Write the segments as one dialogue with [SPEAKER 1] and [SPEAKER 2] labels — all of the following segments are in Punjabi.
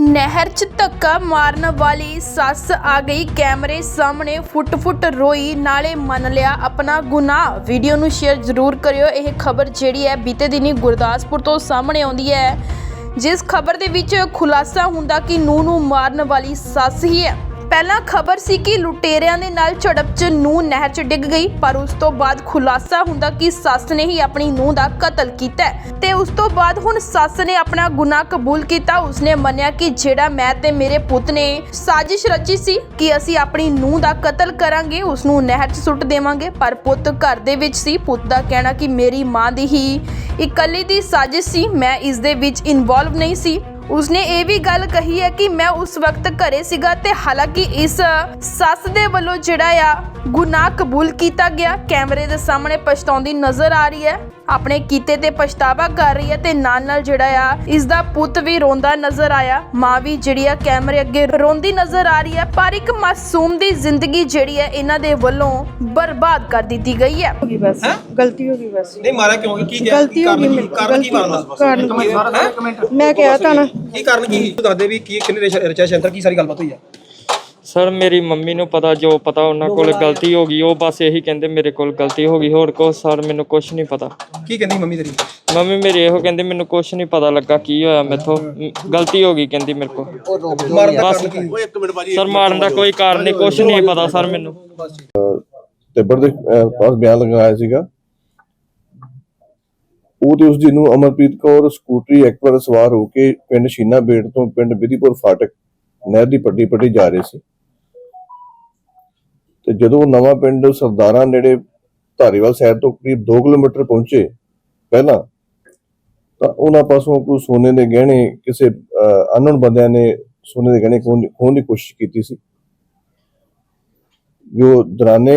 [SPEAKER 1] ਨਹਿਰ 'ਚ ਧੱਕਾ ਮਾਰਨ ਵਾਲੀ ਸੱਸ ਆ ਗਈ ਕੈਮਰੇ ਸਾਹਮਣੇ, ਫੁੱਟ-ਫੁੱਟ ਰੋਈ, ਨਾਲੇ ਮੰਨ ਲਿਆ ਆਪਣਾ ਗੁਨਾਹ। ਵੀਡੀਓ ਨੂੰ ਸ਼ੇਅਰ ਜ਼ਰੂਰ ਕਰਿਓ। ਇਹ ਖਬਰ ਜਿਹੜੀ ਹੈ ਬੀਤੇ ਦਿਨੀ ਗੁਰਦਾਸਪੁਰ ਤੋਂ ਸਾਹਮਣੇ ਆਉਂਦੀ ਹੈ। ਜਿਸ ਖਬਰ ਦੇ ਵਿੱਚ ਖੁਲਾਸਾ ਹੁੰਦਾ ਕਿ ਨੂੰ ਨੂੰ ਮਾਰਨ ਵਾਲੀ ਸੱਸ ਹੀ ਹੈ। ਪਹਿਲਾਂ ਖਬਰ ਸੀ ਕਿ ਲੁਟੇਰਿਆਂ ਦੇ ਨਾਲ ਝੜਪ 'ਚ ਨੂੰਹ ਨਹਿਰ 'ਚ ਡਿੱਗ ਗਈ, ਪਰ ਉਸ ਤੋਂ ਬਾਅਦ ਖੁਲਾਸਾ ਹੁੰਦਾ ਕਿ ਸੱਸ ਨੇ ਹੀ ਆਪਣੀ ਨੂੰਹ ਦਾ ਕਤਲ ਕੀਤਾ ਹੈ। ਤੇ ਉਸ ਤੋਂ ਬਾਅਦ ਹੁਣ ਸੱਸ ਨੇ ਆਪਣਾ ਗੁਨਾਹ ਕਬੂਲ ਕੀਤਾ। ਉਸਨੇ ਮੰਨਿਆ ਕਿ ਜਿਹੜਾ ਮੈਂ ਤੇ ਮੇਰੇ ਪੁੱਤ ਨੇ ਸਾਜ਼ਿਸ਼ ਰਚੀ ਸੀ ਕਿ ਅਸੀਂ ਆਪਣੀ ਨੂੰਹ ਦਾ ਕਤਲ ਕਰਾਂਗੇ, ਉਸ ਨੂੰ ਨਹਿਰ 'ਚ ਸੁੱਟ ਦੇਵਾਂਗੇ। ਪਰ ਪੁੱਤ ਘਰ ਦੇ ਵਿੱਚ ਸੀ। ਪੁੱਤ ਦਾ ਕਹਿਣਾ ਕਿ ਮੇਰੀ ਮਾਂ ਦੀ ਹੀ ਇਕੱਲੀ ਦੀ ਸਾਜ਼ਿਸ਼ ਸੀ। ਮੈਂ ਇਸ ਦੇ ਵਿੱਚ ਇਨਵੋਲਵ ਨਹੀਂ ਸੀ। ਉਸਨੇ ਇਹ ਵੀ ਗੱਲ ਕਹੀ ਹੈ ਕਿ ਮੈਂ ਉਸ ਵਕਤ ਘਰੇ ਸੀਗਾ ਤੇ ਹਾਲਾਂਕਿ ਇਸ ਸੱਸ ਦੇ ਵੱਲੋਂ ਜਿਹੜਾ ਆ ਗੁਨਾਹ ਕਬੂਲ ਕੀਤਾ ਗਿਆ। ਕੈਮਰੇ ਦੇ ਸਾਹਮਣੇ ਪਛਤਾਉਂਦੀ ਨਜ਼ਰ ਆ ਰਹੀ ਹੈ। ਆਪਣੇ ਕੀਤੇ ਤੇ ਪਛਤਾਵਾ ਕਰ ਰਹੀ ਹੈ ਤੇ ਨਾਲ ਨਾਲ ਜਿਹੜਾ ਆ ਇਸ ਦਾ ਪੁੱਤ ਵੀ ਰੋਂਦਾ ਨਜ਼ਰ ਆਇਆ। ਮਾਂ ਵੀ ਜਿਹੜੀ ਆ ਕੈਮਰੇ ਅੱਗੇ ਰੋਂਦੀ ਨਜ਼ਰ ਆ ਰਹੀ ਹੈ ਪਰ ਇੱਕ ਮਾਸੂਮ ਦੀ ਜ਼ਿੰਦਗੀ ਜਿਹੜੀ ਹੈ ਇਹਨਾਂ ਦੇ ਵੱਲੋਂ ਬਰਬਾਦ ਕਰ ਦਿੱਤੀ ਗਈ ਹੈ।
[SPEAKER 2] ਹੋ ਗਈ ਬਸ। ਗਲਤੀ ਹੋ ਗਈ ਬਸ।
[SPEAKER 3] ਨਹੀਂ ਮਾਰਿਆ ਕਿਉਂ? ਕੀ ਕਿਹਾ?
[SPEAKER 2] ਗਲਤੀ ਹੋ ਗਈ ਮੇਰੇ ਕੋਲ
[SPEAKER 3] ਕਾਰਨ ਕੀ ਮਾਰਦਾ
[SPEAKER 2] ਕਾਰਨ ਕੀ ਹੈ? ਮੈਂ ਕਿਹਾ ਤਾਂ ਨਾ
[SPEAKER 3] ਕੀ ਕਾਰਨ ਕੀ ਸੀ? ਦੱਸਦੇ ਵੀ ਕੀ ਕਿੰਨੇ ਰਚਾ- ਰਚਿਆ ਸ਼ੰਤਰ ਕੀ ਸਾਰੀ ਗੱਲਬਾਤ ਹੋਈ ਆ?
[SPEAKER 4] ਸਰ ਮੇਰੀ ਮੰਮੀ ਨੂੰ ਪਤਾ ਜੋ ਪਤਾ ਉਹਨਾਂ ਕੋਲ ਗਲਤੀ ਹੋ ਗਈ ਉਹ ਬਸ ਇਹੀ ਕਹਿੰਦੇ ਮੇਰੇ ਕੋਲ ਗਲਤੀ ਹੋ ਗਈ ਹੋਰ ਕੋ ਸਰ ਮੈਨੂੰ ਕੁਝ ਨਹੀਂ ਪਤਾ।
[SPEAKER 3] ਕੀ ਕਹਿੰਦੀ ਮੰਮੀ ਤੇਰੀ?
[SPEAKER 4] ਮੰਮੀ ਮੇਰੀ ਇਹੋ ਕਹਿੰਦੇ ਮੈਨੂੰ ਕੁਝ ਨਹੀਂ ਪਤਾ ਲੱਗਾ ਕੀ ਹੋਇਆ ਮੈਥੋਂ। ਮ, ਗਲਤੀ ਹੋ ਗਈ ਕਹਿੰਦੀ ਮੇਰੇ ਕੋਲ।
[SPEAKER 3] ਮਾਰਨ ਦਾ
[SPEAKER 4] ਬਸ
[SPEAKER 3] ਕਾਰਨ ਕੀ
[SPEAKER 4] ਸਰ ਮਾਰਨ ਦਾ ਕੋਈ ਕਾਰਨ ਨਹੀਂ ਕੁਝ ਨਹੀਂ ਪਤਾ ਸਰ ਮੈਨੂੰ।
[SPEAKER 5] ਤਿੱਬੜ ਦੇ ਅਹ, ਪਾਸ ਬਿਆਨ ਲਗਾਇਆ ਸੀਗਾ। ਉਹ ਤੇ ਉਸ ਦੀ ਨੂੰ ਅਮਰਪ੍ਰੀਤ ਕੌਰ ਸਕੂਟਰੀ ਐਕਟਿਵਾ ਸਵਾਰ ਹੋ ਕੇ ਪਿੰਡ ਸ਼ੀਨਾ ਬੇੜ ਤੋਂ ਪਿੰਡ ਵਿਧੀਪੁਰ ਫਾਟਕ ਨਹਿਰ ਦੀ ਪੱਟੀ ਪੱਟੀ ਜਾ ਰਹੇ ਸੀ। ਤੇ ਜਦੋਂ ਨਵਾਂ ਪਿੰਡ ਸਰਦਾਰਾਂ ਨੇੜੇ ਧਾਰੀਵਾਲ ਸਾਈਡ ਤੋਂ ਕਰੀਬ 2 ਕਿਲੋਮੀਟਰ ਪਹੁੰਚੇ ਪਹਿਲਾਂ, ਤਾਂ ਉਹਨਾਂ ਪਾਸੋਂ ਕੋਈ ਸੋਨੇ ਦੇ ਗਹਿਣੇ ਕਿਸੇ ਅਨਨੋਨ ਬੰਦਿਆਂ ਨੇ ਸੋਨੇ ਦੇ ਗਹਿਣੇ ਖੋਹਣ ਖੋਹਣ ਦੀ ਕੋਸ਼ਿਸ਼ ਕੀਤੀ ਸੀ। ਜੋ ਦਰਾਨੇ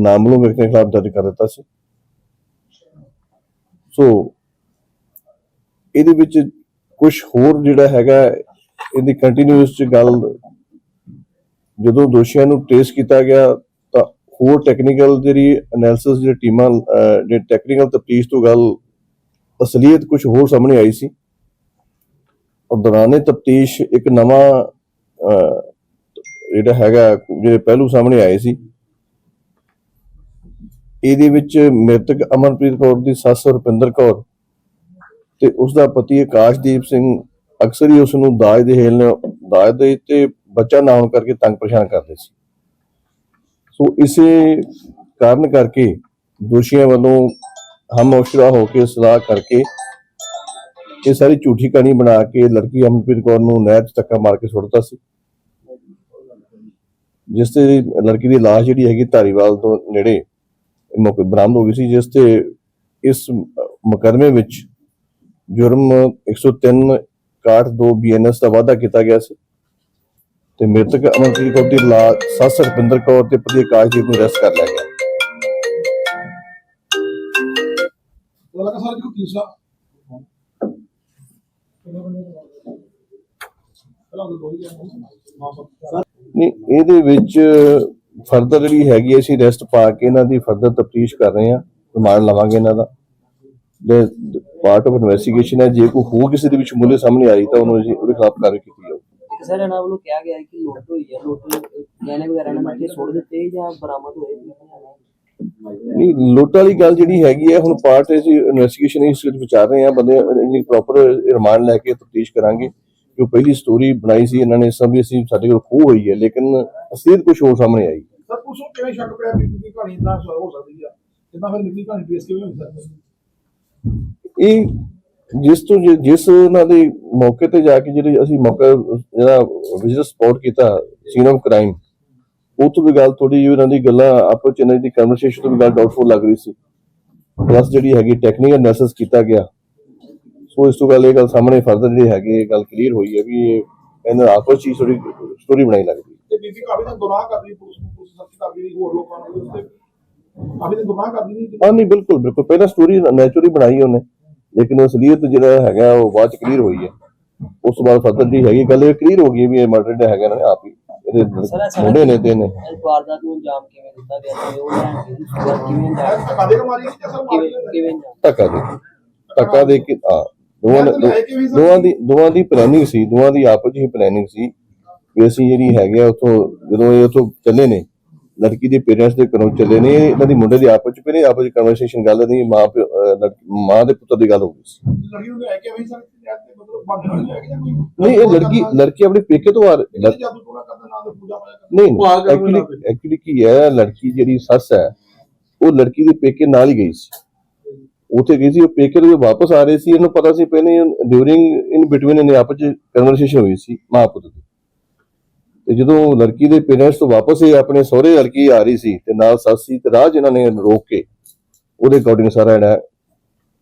[SPEAKER 5] ਨਾਮਲੂਮ ਵਿਅਕਤੀ ਦੇ ਖਿਲਾਫ ਦਰਜ ਕਰ ਦਿੱਤਾ ਸੀ। ਸੋ ਇਹਦੇ ਵਿੱਚ ਕੁਝ ਹੋਰ ਜਿਹੜਾ ਹੈਗਾ ਇਹਦੀ ਕੰਟੀਨਿਊਸ ਚ ਗੱਲ ਜਦੋਂ ਦੋਸ਼ੀਆਂ ਨੂੰ ਟ੍ਰੇਸ ਕੀਤਾ ਗਿਆ ਤਾਂ ਹੋਰ ਟੈਕਨੀਕਲ ਜਿਹੜੀ ਐਨਾਲਿਸਿਸ ਜਿਹੜੀ ਟੀਮਾਂ ਅਹ, ਟੈਕਨੀਕਲ ਤਫਤੀਸ਼ ਤੋਂ ਗੱਲ ਅਸਲੀਅਤ ਕੁਝ ਹੋਰ ਸਾਹਮਣੇ ਆਈ ਸੀ। ਔਰ ਦੌਰਾਨੇ ਤਫਤੀਸ਼ ਇੱਕ ਨਵਾਂ ਜਿਹੜਾ ਹੈਗਾ ਜਿਹੜੇ ਪਹਿਲੂ ਸਾਹਮਣੇ ਆਏ ਸੀ। ਇਹਦੇ ਵਿੱਚ ਮ੍ਰਿਤਕ ਅਮਨਪ੍ਰੀਤ ਕੌਰ ਦੀ ਸੱਸ ਰੁਪਿੰਦਰ ਕੌਰ ਤੇ ਉਸ ਦਾ ਪਤੀ ਆਕਾਸ਼ਦੀਪ ਸਿੰਘ ਅਕਸਰ ਹੀ ਉਸ ਨੂੰ ਦਾਜ ਦੇ ਹੇਲ ਦਾਜ ਦੇ ਤੇ ਬੱਚਾ ਨਾ ਹੋਣ ਕਰਕੇ ਤੰਗ ਪਰੇਸ਼ਾਨ ਕਰਦੇ ਸੀ। ਸੋ ਇਸੇ ਕਾਰਨ ਕਰਕੇ ਦੋਸ਼ੀਆਂ ਵੱਲੋਂ ਹਮ ਮੁਸ਼ਰਾ ਹੋ ਕੇ ਸਲਾਹ ਕਰਕੇ ਇਹ ਸਾਰੀ ਝੂਠੀ ਕਹਾਣੀ ਬਣਾ ਕੇ ਲੜਕੀ ਅਮਨਪ੍ਰੀਤ ਕੌਰ ਨੂੰ ਨਹਿਰ 'ਚ ਧੱਕਾ ਮਾਰ ਕੇ ਸੁੱਟਦਾ ਸੀ। ਜਿਸ ਤੇ ਲੜਕੀ ਦੀ ਲਾਸ਼ ਜਿਹੜੀ ਹੈਗੀ ਧਾਰੀਵਾਲ ਤੋਂ ਨੇੜੇ ਮੌਕੇ ਬਰਾਮਦ ਹੋ ਗਈ ਸੀ ਜਿਸ ਤੇ ਇਸ ਮੁਕੱਦਮੇ ਵਿੱਚ ਜੁਰਮ 103 62 ਬੀਐਨਐਸ ਦਾ ਵਾਅਦਾ ਕੀਤਾ ਗਿਆ ਸੀ ਤੇ ਮ੍ਰਿਤਕ ਅਮਨਪ੍ਰੀਤ ਕੌਰ ਦੀ ਲਾਸ਼ ਸੱਸ ਰਪਿੰਦਰ ਕੌਰ ਤੇ ਪਤੀ ਆਕਾਸ਼ਦੀਪ ਨੂੰ ਅਰੈਸਟ ਕਰ ਲਿਆ ਗਿਆ। ਨਹੀਂ ਇਹਦੇ ਵਿੱਚ ਫਰਦਰ ਜਿਹੜੀ ਹੈਗੀ ਹੈ, ਅਸੀਂ ਰੈਸਟ ਪਾ ਕੇ ਇਹਨਾਂ ਦੀ ਫਰਦਰ ਤਫਤੀਸ਼ ਕਰ ਰਹੇ ਹਾਂ ਰਿਮਾਂਡ ਲਵਾਂਗੇ ਇਹਨਾਂ ਦਾ। ਦੇ ਪਾਰਟ ਆਫ ਇਨਵੈਸਟੀਗੇਸ਼ਨ ਹੈ ਜੇ ਕੋਈ ਹੋਰ ਕਿਸੇ ਦੇ ਵਿੱਚ ਮੁੱਲੇ ਸਾਹਮਣੇ ਆਈ ਤਾਂ ਉਹਨੂੰ ਅਸੀਂ ਉਹਦੇ ਖਿਲਾਫ ਕਾਰਵਾਈ ਕੀਤੀ ਜਾਊਗੀ
[SPEAKER 6] ਸਰ ਇਹਨਾਂ ਵੱਲੋਂ ਕਿਹਾ ਗਿਆ ਹੈ ਕਿ ਲੁੱਟ ਹੋਈ ਹੈ ਲੁੱਟ ਗਹਿਣੇ ਵਗੈਰਾ ਨੇ ਸੁੱਟ ਦਿੱਤੇ ਜਾਂ ਬਰਾਮਦ ਹੋਏ
[SPEAKER 5] ਨਹੀਂ? ਲੁੱਟ ਵਾਲੀ ਗੱਲ ਜਿਹੜੀ ਹੈਗੀ ਹੈ ਹੁਣ ਪਾਰਟ ਅਸੀਂ ਇਨਵੈਸਟੀਗੇਸ਼ਨ ਇਸ ਵਿੱਚ ਵਿਚਾਰ ਰਹੇ ਹਾਂ ਬੰਦੇ ਪ੍ਰੋਪਰ ਰਿਮਾਂਡ ਲੈ ਕੇ ਤਫਤੀਸ਼ ਕਰਾਂਗੇ। ਜੋ ਪਹਿਲੀ ਸਟੋਰੀ ਬਣਾਈ ਸੀ ਇਹਨਾਂ ਨੇ ਸਭ ਵੀ ਅਸੀਂ ਸਾਡੇ ਕੋਲ ਖੋਹ ਹੋਈ ਹੈ ਲੇਕਿਨ ਅਸਲੀਅਤ ਕੁਝ ਹੋਰ ਸਾਹਮਣੇ ਆਈ।
[SPEAKER 7] ਸਰ ਪੁੱਛੋ ਕਿਵੇਂ ਸ਼ੱਕ ਪਿਆ ਵੀ ਦੀ ਕਹਾਣੀ ਇਦਾਂ ਹੋ ਸਕਦੀ ਆ? ਇਦਾਂ ਫਿਰ ਨਿਕਲੀ ਕਹਾਣੀ ਟ੍ਰੇਸ ਕਿਵੇਂ ਹੋ ਸਕਦੀ
[SPEAKER 5] ਇਹ ਜਿਸ ਤੋਂ ਜਿਸ ਉਹਨਾਂ ਦੇ ਮੌਕੇ ਤੇ ਜਾ ਕੇ ਜਿਹੜੀ ਅਸੀਂ ਮੌਕਾ ਜਿਹੜਾ ਵਿਜ਼ਿਟ ਸਪੌਟ ਕੀਤਾ ਸੀਨ ਆਫ ਕ੍ਰਾਈਮ ਉਹ ਤੋਂ ਵੀ ਗੱਲ ਥੋੜੀ ਜਿਹੀ ਉਹਨਾਂ ਦੀ ਗੱਲਾਂ ਆਪਸ ਚ ਇਹਨਾਂ ਦੀ ਕਨਵਰਸੇਸ਼ਨ ਤੋਂ ਵੀ ਗੱਲ ਡਾਊਟਫੁਲ ਲੱਗ ਰਹੀ ਸੀ। ਪਲੱਸ ਜਿਹੜੀ ਹੈਗੀ ਟੈਕਨੀਕਲ ਐਨਾਲਿਸਿਸ ਕੀਤਾ ਗਿਆ। ਸੋ ਇਸ ਤੋਂ ਗੱਲ ਇਹ ਗੱਲ ਸਾਹਮਣੇ ਫਰਦਰ ਜਿਹੜੀ ਹੈਗੀ ਇਹ ਗੱਲ ਕਲੀਅਰ ਹੋਈ ਹੈ ਵੀ ਇਹ ਇਹਨਾਂ ਦਾ ਆਪਸ 'ਚ ਹੀ ਥੋੜੀ ਸਟੋਰੀ ਬਣਾਈ ਲੱਗਦੀ
[SPEAKER 7] ਤੇ ਬੀਬੀ ਕਾਫੀ ਦਿਨ ਗੁਨਾਹ ਕਰਦੀ ਪੁਲਿਸ ਨੂੰ ਪੁਲਿਸ ਸਖਤ ਕਰਦੀ ਰਹੀ ਹੋਰ ਲੋਕਾਂ ਨੂੰ ਤੇ ਕਾਫੀ ਦਿਨ ਗੁਨਾਹ ਕਰਦੀ ਨਹੀਂ
[SPEAKER 5] ਹਾਂ। ਨਹੀਂ ਬਿਲਕੁਲ ਬਿਲਕੁਲ। ਪਹਿਲਾਂ ਸਟੋਰੀ ਨੈਚੁਰਲੀ ਬਣਾਈ ਉਹਨੇ ਲੇਕਿਨ ਅਸਲੀਅਤ ਜਿਹੜਾ ਹੈਗਾ ਉਹ ਬਾਅਦ ਚ ਕਲੀਅਰ ਹੋਈ ਹੈ। ਉਸ ਤੋਂ ਬਾਅਦ ਫਰਦਰ ਦੀ ਹੈਗੀ ਗੱਲ ਇਹ ਕਲੀਅਰ ਹੋ ਗਈ ਵੀ ਇਹ ਮਰਡਰ ਜਿਹੜਾ ਹੈਗਾ ਨੇ ਆਪ ਹੀ ਇਹਦੇ ਮੁੰਡੇ ਨੇ ਤੇ ਨੇ।
[SPEAKER 6] ਇਸ ਵਾਰਦਾਤ ਨੂੰ ਅੰਜਾਮ ਕਿਵੇਂ ਦਿੱਤਾ ਗਿਆ ਤੇ ਉਹ ਲੈਣ ਕਿਵੇਂ ਅੰਜਾਮ
[SPEAKER 7] ਧੱਕਾ ਦੇ ਕੇ ਮਾਰੀ ਸੀ ਜਾਂ ਸਰ ਮਾਰੀ
[SPEAKER 6] ਕਿਵੇਂ ਕਿਵੇਂ
[SPEAKER 5] ਧੱਕਾ ਦੇ। ਧੱਕਾ ਦੇ ਕੇ ਆ ਦੋਵਾਂ ਦੋਵਾਂ ਦੀ ਦੋਵਾਂ ਦੀ ਪਲੈਨਿੰਗ ਸੀ ਦੋਵਾਂ ਦੀ ਆਪਸ 'ਚ ਹੀ ਪਲੈਨਿੰਗ ਸੀ ਵੀ ਅਸੀਂ ਜਿਹੜੀ ਹੈਗੇ ਆ ਉਥੋਂ ਜਦੋਂ ਇਹ ਉਥੋਂ ਚੱਲੇ ਨੇ ਲੜਕੀ ਦੇ ਪੇਰੈਂਟਸ ਦੇ ਘਰੋਂ ਚੱਲੇ ਨੇ ਇਹਨਾਂ ਦੀ ਮੁੰਡੇ ਦੀ ਆਪਸ 'ਚ ਪਹਿਲੇ ਆਪਸ 'ਚ ਕਨਵਰਸੇਸ਼ਨ ਗੱਲ ਨਹੀਂ ਮਾਂ ਮਾਂ ਦੇ ਪੁੱਤਰ ਦੀ ਗੱਲ ਹੋ ਗਈ ਸੀ।
[SPEAKER 7] ਲੜਕੀ ਨੂੰ ਲੈ ਕੇ ਸਰ
[SPEAKER 5] ਨਹੀਂ ਇਹ ਲੜਕੀ ਲੜਕੀ ਆਪਣੇ ਪੇਕੇ ਤੋਂ ਆ ਰਹੀ- ਲੜ-
[SPEAKER 7] ਜਾਦੂ ਟੋਣਾ ਕਰਦਾ ਨਾ ਤੇ ਪੂਜਾ ਪਾਇਆ ਕਰਦਾ
[SPEAKER 5] ਨਹੀਂ ਐਕਚੁਅਲੀ ਐਕਚੁਅਲੀ ਕੀ ਹੈ ਲੜਕੀ ਜਿਹੜੀ ਸੱਸ ਹੈ ਉਹ ਲੜਕੀ ਦੇ ਪੇਕੇ ਨਾਲ ਹੀ ਗਈ ਸੀ। ਉੱਥੇ ਗਈ ਸੀ ਉਹ ਪੇਕੇ ਤੋਂ ਵਾਪਸ ਆ ਰਹੇ ਸੀ ਇਹਨੂੰ ਪਤਾ ਸੀ ਪਹਿਲੇ ਡਿਊਰਿੰਗ ਇਨ ਬਿਟਵੀਨ ਇਹਨੇ ਆਪਸ ਚ ਕਨਵਰਸੇਸ਼ਨ ਹੋਈ ਸੀ ਮਾਂ ਪੁੱਤ ਦੀ। ਤੇ ਜਦੋਂ ਲੜਕੀ ਦੇ ਪੇਰੈਂਟਸ ਤੋਂ ਵਾਪਸ ਇਹ ਆਪਣੇ ਸਹੁਰੇ ਲੜਕੀ ਆ ਰਹੀ ਸੀ ਤੇ ਨਾਲ ਸੱਸ ਸੀ ਤੇ 'ਚ ਇਹਨਾਂ ਨੇ ਰੋਕ ਕੇ ਉਹਦੇ ਅਕੋਰਡਿੰਗ ਸਾਰਾ ਜਿਹੜਾ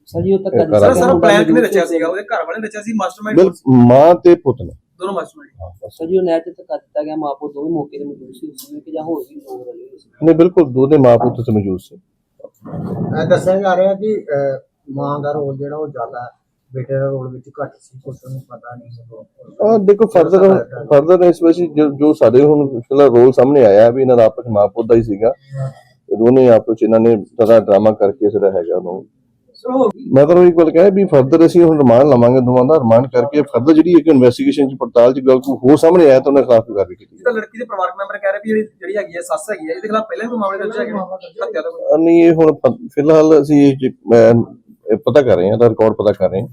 [SPEAKER 6] ਸਰ ਜੀ ਉਹ ਕਰਾ-
[SPEAKER 3] ਸਰ ਪਲਾਨ ਕਿਹਨੇ ਰਚਿਆ ਸੀਗਾ? ਉਹਦੇ ਘਰ ਵਾਲੇ ਨੇ ਰਚਿਆ ਸੀ ਮਾਸਟਰਮਾਈਂਡ
[SPEAKER 5] ਮਾਂ ਤੇ ਪੁੱਤ ਨੇ।
[SPEAKER 3] ਦੋਨੋਂ ਮਾਸਟਰਮਾਈਂਡ।
[SPEAKER 6] ਸਰ ਜੀ ਉਹ ਨਹਿਰ ਤੇ ਧੱਕਾ ਦਿੱਤਾ ਗਿਆ ਮਾਂ ਪੁੱਤ ਦੋਵੇਂ ਮੌਕੇ ਤੇ ਮੌਜੂਦ ਸੀ ਉਸ ਸਮੇਂ ਕਿ ਜਾਂ ਹੋਰ ਵੀ ਲੋਕ ਰਲੇ ਸੀ?
[SPEAKER 5] ਨਹੀਂ ਬਿਲਕੁਲ ਦੋਨੇ ਮਾਂ ਪੁੱਤ ਤੇ ਮੌਜੂਦ ਸੀ।
[SPEAKER 8] ਦੱਸਿਆ ਜਾ ਰਿਹਾ ਕਿ ਮਾਂ ਦਾ ਰੋਲ ਜਿਹੜਾ ਉਹ ਜ਼ਿਆਦਾ ਬੇਟੇ ਦਾ ਰੋਲ ਵਿੱਚ ਘੱਟ ਸੀ ਕੁਛ ਨੂੰ ਪਤਾ ਨਹੀਂ ਉਹ
[SPEAKER 5] ਦੇਖੋ ਫਰਦਰ ਫਰਦਰ ਇਸ ਵਿੱਚ ਜੋ ਸਾਡੇ ਹੁਣ ਫਿਲਹਾਲ ਰੋਲ ਸਾਹਮਣੇ ਆਇਆ ਵੀ ਇਹਨਾਂ ਦਾ ਆਪਸ 'ਚ ਮਾਂ ਪੁੱਤ ਦਾ ਹੀ ਸੀਗਾ। ਦੋਨੇ ਆਪਸ ਇਹਨਾਂ ਨੇ ਸਾਰਾ ਡਰਾਮਾ ਕਰਕੇ ਇਸ ਦਾ ਹੈਗਾ ਉਹਨੂੰ ਮੈਂ ਤਾਂ ਇੱਕ ਗੱਲ ਕਹਾਂ ਵੀ ਫਰਦਰ ਅਸੀਂ ਹੁਣ ਰਿਮਾਂਡ ਲਵਾਂਗੇ ਦੋਵਾਂ ਦਾ ਰਿਮਾਂਡ ਕਰਕੇ ਫਰਦਰ ਜਿਹੜੀ ਇੱਕ ਇਨਵੈਸਟੀਗੇਸ਼ਨ ਚ ਪੜਤਾਲ ਚ ਗੱਲ ਕੋਈ ਹੋਰ ਸਾਹਮਣੇ ਆਇਆ ਤਾਂ ਉਹਨਾਂ ਖਿਲਾਫ ਕਾਰਵਾਈ ਕੀਤੀ।
[SPEAKER 3] ਤਾਂ ਲੜਕੀ ਦੇ ਪਰਿਵਾਰਕ ਮੈਂਬਰ ਕਹਿ ਰਹੇ ਵੀ ਜਿਹੜੀ ਹੈਗੀ ਹੈ ਸੱਸ ਹੈਗੀ ਹੈ ਇਹਦੇ ਖਿਲਾਫ ਪਹਿਲਾਂ ਵੀ ਕੋਈ ਮਾਮਲੇ ਦਰਜ ਹੈਗੇ ਹੱਤਿਆ ਦਾ।
[SPEAKER 5] ਨਹੀਂ ਇਹ ਹੁਣ ਫਿਲਹਾਲ ਅਸੀਂ ਪਤਾ ਕਰ ਰਹੇ ਹਾਂ ਦਾ ਰਿਕਾਰਡ ਪਤਾ ਕਰ ਰਹੇ ਹਾਂ।